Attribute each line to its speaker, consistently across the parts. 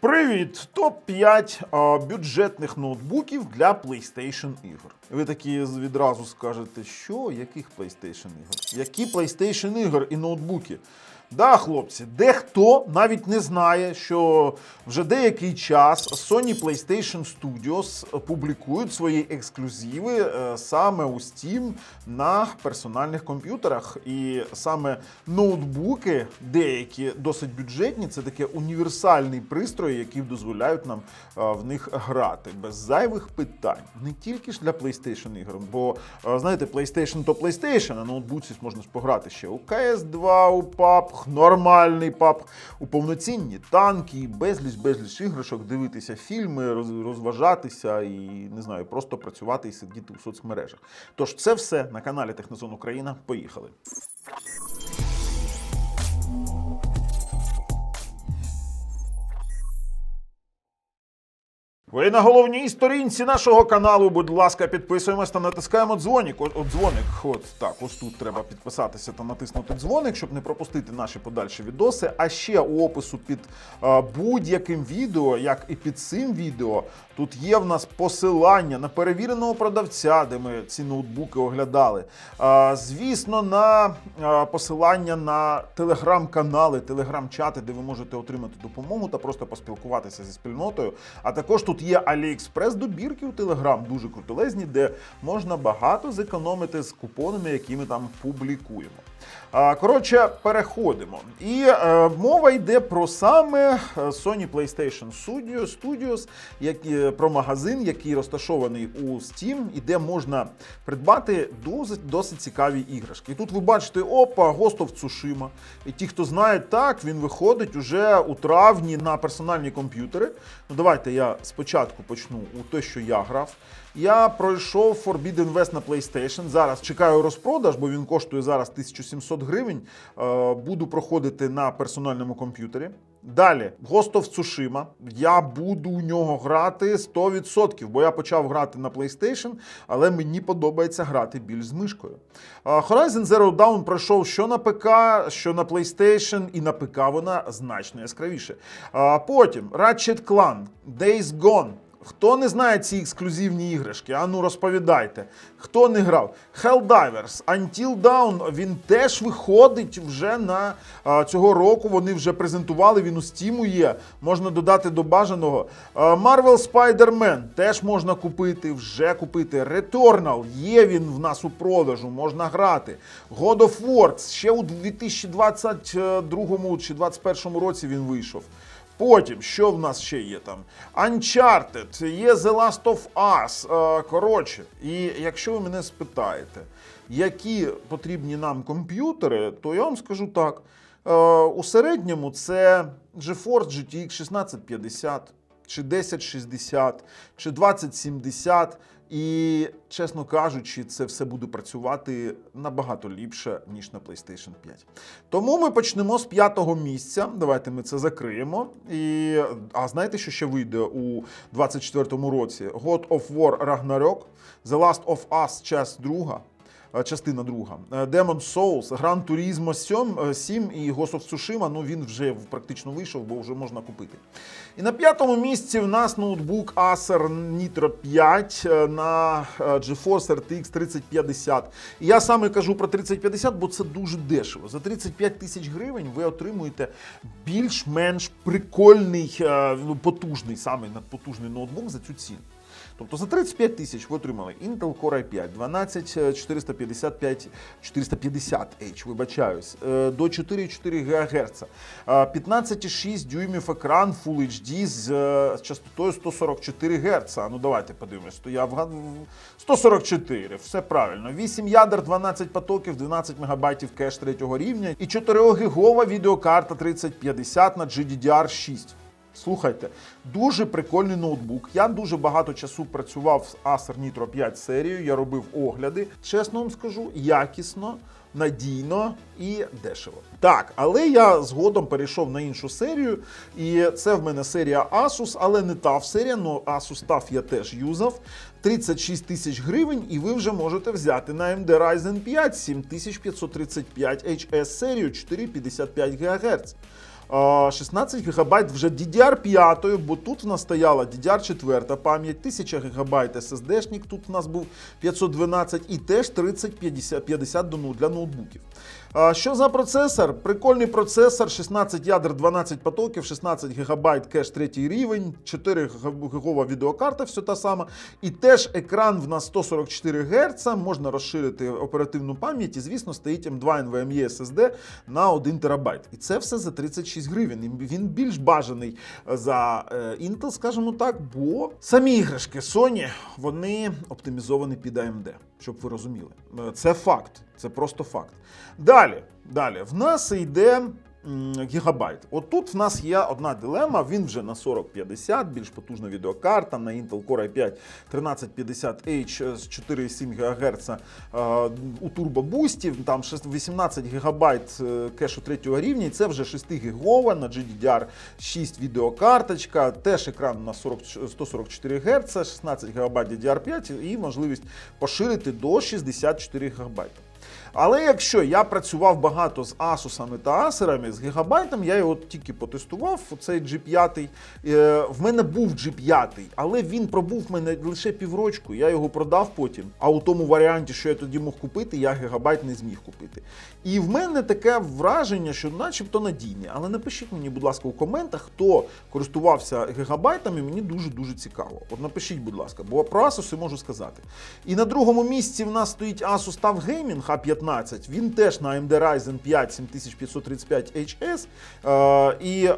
Speaker 1: Привіт! Топ-5 бюджетних ноутбуків для PlayStation ігор. Ви такі відразу скажете, що яких PlayStation ігор? Які PlayStation ігор і ноутбуки? Да, хлопці, дехто навіть не знає, що вже деякий час Sony PlayStation Studios публікують свої ексклюзиви е, саме у Steam на персональних комп'ютерах. І саме ноутбуки, деякі досить бюджетні, це таке універсальний пристрої, які дозволяють нам е, в них грати без зайвих питань. Не тільки ж для PlayStation ігор, бо е, знаєте, PlayStation то PlayStation, а на ноутбуці можна ж пограти ще у CS2, у PUBG, нормальний пап, у повноцінні танки, безліч безліч іграшок, дивитися фільми, роз- розважатися і не знаю, просто працювати і сидіти у соцмережах. Тож це все на каналі Технозон Україна. Поїхали. Ви на головній сторінці нашого каналу. Будь ласка, підписуємось та натискаємо дзвоник. О, о, дзвоник. От так, ось тут треба підписатися та натиснути дзвоник, щоб не пропустити наші подальші відоси. А ще у опису під будь-яким відео, як і під цим відео, тут є в нас посилання на перевіреного продавця, де ми ці ноутбуки оглядали. Е, звісно, на е, посилання на телеграм-канали, телеграм-чати, де ви можете отримати допомогу та просто поспілкуватися зі спільнотою. А також тут є AliExpress добірки у Telegram, дуже крутелезні, де можна багато зекономити з купонами, які ми там публікуємо. Коротше, переходимо. І е, мова йде про саме е, Sony PlayStation Studio- Studios, які, про магазин, який розташований у Steam, і де можна придбати досить, досить цікаві іграшки. І тут ви бачите, опа, of Tsushima. І ті, хто знає, так, він виходить уже у травні на персональні комп'ютери. Ну, давайте я спочатку почну у те, що я грав. Я пройшов Forbidden West на PlayStation. Зараз чекаю розпродаж, бо він коштує зараз 1700 гривень. Е, Буду проходити на персональному комп'ютері. Далі, Ghost of Tsushima. Я буду у нього грати 100%, бо я почав грати на PlayStation, але мені подобається грати більш з мишкою. Е, Horizon Zero Dawn пройшов що на ПК, що на PlayStation, і на ПК вона значно яскравіше. Потім Ratchet Clank, Days Gone. Хто не знає ці ексклюзивні іграшки, а ну розповідайте. Хто не грав? Helldivers, Until Dawn, він теж виходить вже на а, цього року. Вони вже презентували, він у Steam є. Можна додати до бажаного. А, Marvel Spider-Man теж можна купити, вже купити. Returnal є він в нас у продажу, можна грати. God of War ще у 2022 чи 2021 році він вийшов. Потім, що в нас ще є там? Uncharted, є The Last of Us. Е, Коротше, і якщо ви мене спитаєте, які потрібні нам комп'ютери, то я вам скажу так: Е, у середньому це GeForce GTX 1650, чи 1060, чи 2070. І, чесно кажучи, це все буде працювати набагато ліпше, ніж на PlayStation 5. Тому ми почнемо з п'ятого місця. Давайте ми це закриємо. І, а знаєте, що ще вийде у 24-му році? God of War Ragnarok, The Last of Us, часть друга. Е, Частина друга. Е, Demon Souls, Gran Turismo 7, 7 і Ghost of Tsushima, ну він вже практично вийшов, бо вже можна купити. І на п'ятому місці в нас ноутбук Acer Nitro 5 е, на е, GeForce RTX 3050. І я саме кажу про 3050, бо це дуже дешево. За 35 тисяч гривень ви отримуєте більш-менш прикольний, е, ну, потужний, саме надпотужний ноутбук за цю ціну. Тобто за 35 тисяч ви отримали Intel Core i5, 12455 450H, вибачаюсь, е, до 4,4 ГГц, е, 15,6 дюймів екран Full HD е, з частотою 144 Гц. Ну давайте подивимось. То я вгад... 144, все правильно. 8 ядер, 12 потоків, 12 МБ кеш третього рівня і 4 гігова відеокарта 3050 на GDDR6. Слухайте, дуже прикольний ноутбук. Я дуже багато часу працював з Acer Nitro 5 серією, я робив огляди. Чесно вам скажу, якісно, надійно і дешево. Так, але я згодом перейшов на іншу серію, і це в мене серія Asus, але не TAF серія, але Asus TAF я теж юзав. 36 тисяч гривень, і ви вже можете взяти на AMD Ryzen 5 7535 HS серію 4,55 ГГц. Е, 16 ГБ вже DDR5, бо тут в нас стояла DDR4 пам'ять, 1000 ГБ SSD-шник, тут в нас був 512 і теж 3050 50 до ну- для ноутбуків. Що за процесор? Прикольний процесор, 16 ядер, 12 потоків, 16 ГБ кеш третій рівень, 4 гігова відеокарта, все та сама. І теж екран в нас 144 Гц, можна розширити оперативну пам'ять, і звісно, стоїть M2 NVMe SSD на 1 ТБ. І це все за 36 гривень. Він більш бажаний за е, Intel, скажімо так, бо самі іграшки Sony, вони оптимізовані під AMD, щоб ви розуміли. Е, Це факт, це просто факт. Далі, далі, в нас йде гігабайт. От тут в нас є одна дилема. Він вже на 4050, більш потужна відеокарта на Intel Core i5 1350H з 4,7 ГГц е, у турбобустів. Там 18 ГБ кешу третього рівня. Це вже 6 гігова на GDDR6 відеокарточка. Теж екран на 40, 144 Гц, 16 ГБ DDR5 і можливість поширити до 64 ГБ. Але якщо я працював багато з Asusами та Acerами, з гігабайтом, я його тільки потестував, цей G5. Е, В мене був G5, але він пробув мене лише піврочку. Я його продав потім. А у тому варіанті, що я тоді мог купити, я гігабайт не зміг купити. І в мене таке враження, що начебто надійні. Але напишіть мені, будь ласка, у коментах, хто користувався гігабайтами, мені дуже-дуже цікаво. От напишіть, будь ласка, бо про Asus можу сказати. І на другому місці в нас стоїть Asus TUF Gaming A15. Він теж на AMD Ryzen 5 7535 HS. Е, і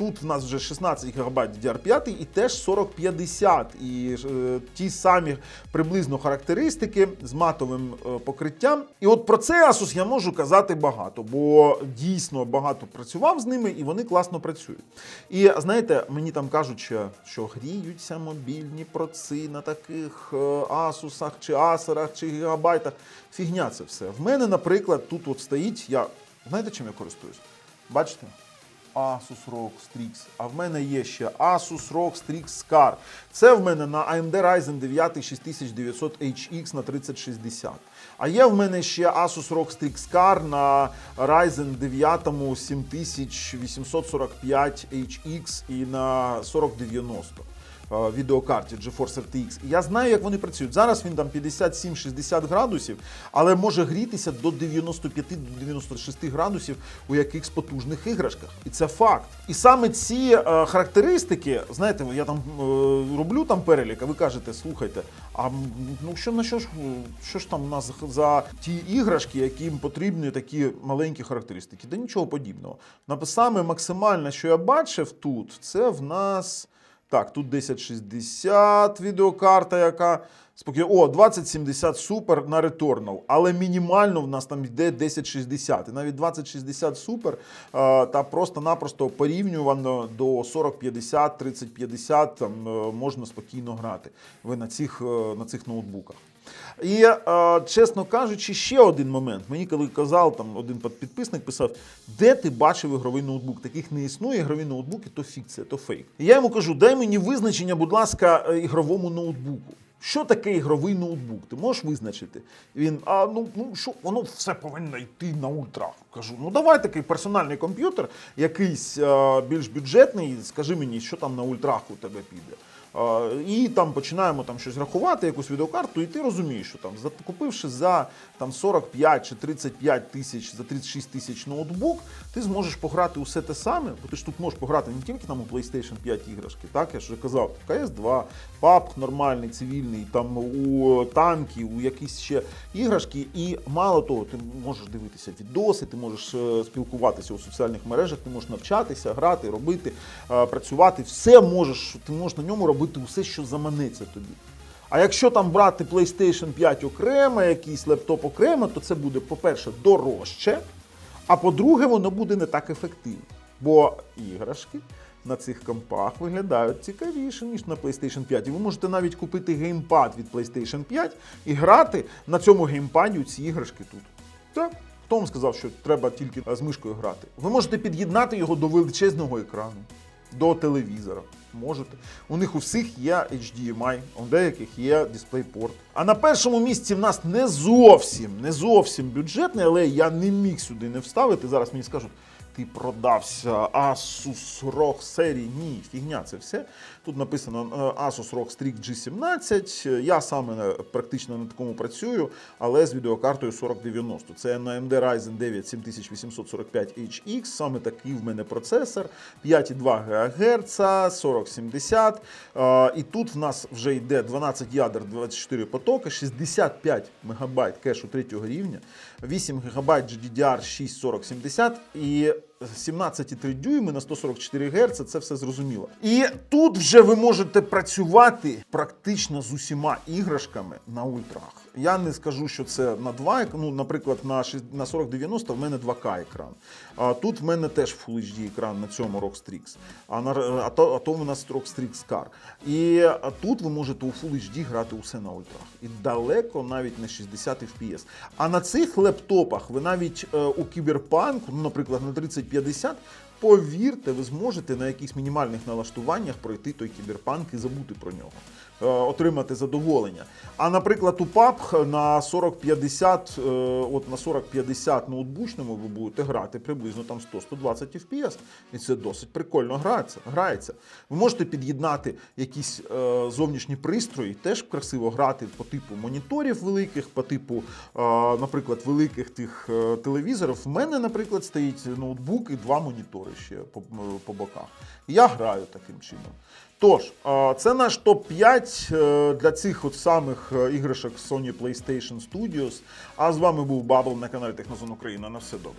Speaker 1: Тут в нас вже 16 ГБ DDR5 і теж 4050. І е, ті самі приблизно характеристики з матовим е, покриттям. І от про цей Asus я можу казати багато, бо дійсно багато працював з ними і вони класно працюють. І знаєте, мені там кажуть, що, гріються мобільні проци на таких е, Asusах чи Acerах чи гігабайтах. Фігня це все. В мене, наприклад, тут от стоїть. Я знаєте, чим я користуюсь? Бачите? Asus ROG Strix. А в мене є ще Asus ROG Strix Scar. Це в мене на AMD Ryzen 9 6900HX на 3060. А є в мене ще Asus ROG Strix Scar на Ryzen 9 7845HX і на 4090 е, відеокарті GeForce RTX. Я знаю, як вони працюють. Зараз він там 57-60 градусів, але може грітися до 95-96 градусів у якихось потужних іграшках. І це факт. І саме ці е, характеристики, знаєте, я там е, роблю там перелік, а ви кажете, слухайте, а ну що на що ж що ж там у нас за ті іграшки, яким потрібні такі маленькі характеристики? Да нічого подібного. Саме максимальне, що я бачив тут, це в нас. Так, тут 1060 відеокарта, яка спокійно. О, 2070 супер на Returnal. Але мінімально в нас там йде 1060. І навіть 2060 супер е, та просто-напросто порівнювано до 4050, 3050 там е, можна спокійно грати. Ви на цих, е, на цих ноутбуках. І, е, чесно кажучи, ще один момент. Мені коли казав, там один підписник писав, де ти бачив ігровий ноутбук? Таких не існує, ігрові ноутбуки то фікція, то фейк. І я йому кажу, дай мені визначення, будь ласка, е, ігровому ноутбуку. Що таке ігровий ноутбук? Ти можеш визначити? Він, а ну, ну що, воно все повинно йти на ультрах. Кажу, ну давай такий персональний комп'ютер, якийсь е, більш бюджетний, скажи мені, що там на ультрах у тебе піде. Е, І там починаємо там щось рахувати, якусь відеокарту, і ти розумієш, що там за- купивши за там 45 чи 35 тисяч, за 36 тисяч ноутбук, ти зможеш пограти усе те саме, бо ти ж тут можеш пограти не тільки там у PlayStation 5 іграшки, так я ж вже казав, CS2, PUBG нормальний, цивільний, там у танки, у якісь ще іграшки. І мало того, ти можеш дивитися відоси, ти можеш е, спілкуватися у соціальних мережах, ти можеш навчатися, грати, робити, е, працювати. Все можеш, ти можеш на ньому робити все, що заманеться тобі. А якщо там брати PlayStation 5 окремо, якийсь лептоп окремо, то це буде, по-перше, дорожче, а по-друге, воно буде не так ефективно. Бо іграшки на цих компах виглядають цікавіше, ніж на PlayStation 5. І ви можете навіть купити геймпад від PlayStation 5 і грати на цьому геймпаді у ці іграшки тут. Так. Вам сказав, що треба тільки з мишкою грати? Ви можете під'єднати його до величезного екрану, до телевізора. Можете. У них у всіх є HDMI, у деяких є DisplayPort. А на першому місці в нас не зовсім, не зовсім бюджетний, але я не міг сюди не вставити. Зараз мені скажуть, ти продався Asus ROG серії. Ні, фігня, це все. Тут написано е, Asus ROG Strix G17. Я саме е, практично на такому працюю, але з відеокартою 4090. Це на AMD Ryzen 9 7845HX. Саме такий в мене процесор. 5,2 ГГц, 4070. Е, І тут в нас вже йде 12 ядер, 24 потоки, 65 МБ кешу третього рівня, 8 ГБ GDDR6 4070 і 17,3 дюйми на 144 Гц, це все зрозуміло. І тут вже ви можете працювати практично з усіма іграшками на ультрах. Я не скажу, що це на 2, ну, наприклад, на, 4090 в мене 2К екран. А тут в мене теж Full HD екран на цьому ROG Strix, а, на, а, то, а то у нас ROG Strix Car. І тут ви можете у Full HD грати усе на ультрах. І далеко навіть не 60 FPS. А на цих лептопах ви навіть е, у Cyberpunk, ну, наприклад, на 3050, повірте, ви зможете на якихось мінімальних налаштуваннях пройти той кіберпанк і забути про нього, е, отримати задоволення. А наприклад, у PUBG на 4050, е, от на 4050 ноутбучному ви будете грати приблизно там 100-120 FPS. І це досить прикольно грається. грається. Ви можете під'єднати якісь е, зовнішні пристрої, теж красиво грати по типу моніторів великих, по типу, наприклад, великих тих телевізорів. В мене, наприклад, стоїть ноутбук і два монітори ще по, по боках. Я граю таким чином. Тож, це наш топ-5 е, для цих от самих е, іграшок Sony PlayStation Studios. А з вами був Бабл на каналі Технозон Україна. На все добре.